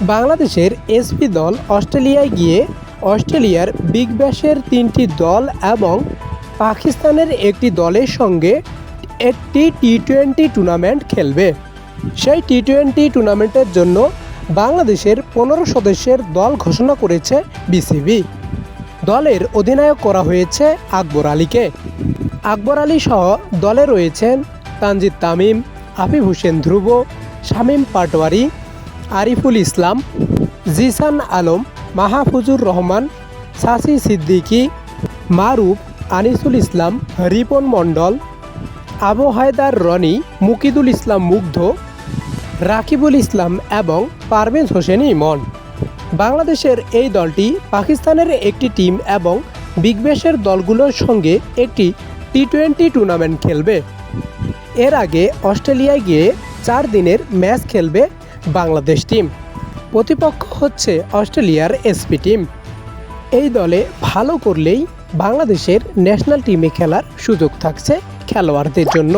বাংলাদেশের এসপি দল অস্ট্রেলিয়ায় গিয়ে অস্ট্রেলিয়ার বিগ ব্যাশের তিনটি দল এবং পাকিস্তানের একটি দলের সঙ্গে একটি টি টোয়েন্টি টুর্নামেন্ট খেলবে। সেই টি টোয়েন্টি টুর্নামেন্টের জন্য বাংলাদেশের পনেরো সদস্যের দল ঘোষণা করেছে বিসিবি। দলের অধিনায়ক করা হয়েছে আকবর আলীকে। আকবর আলী সহ দলে রয়েছেন তানজিদ তামিম, আফিফ হোসেন ধ্রুব, শামীম পাটোয়ারি আরিফুল ইসলাম, জিসান আলম, মাহফুজুর রহমান, সাসি সিদ্দিকী, মারুফ আনিসুল ইসলাম, রিপন মণ্ডল, আবু হায়দার রনি, মুকিদুল ইসলাম মুগ্ধ, রাকিবুল ইসলাম এবং পারভেজ হোসেন ইমন। বাংলাদেশের এই দলটি পাকিস্তানের একটি টিম এবং বিগ ব্যাশের দলগুলোর সঙ্গে একটি টি টোয়েন্টি টুর্নামেন্ট খেলবে। এর আগে অস্ট্রেলিয়ায় গিয়ে চার দিনের ম্যাচ খেলবে বাংলাদেশ টিম প্রতিপক্ষ হচ্ছে অস্ট্রেলিয়ার এসপি টিম এই দলে ভালো করলেই বাংলাদেশের ন্যাশনাল টিমে খেলার সুযোগ থাকছে খেলোয়াড়দের জন্য।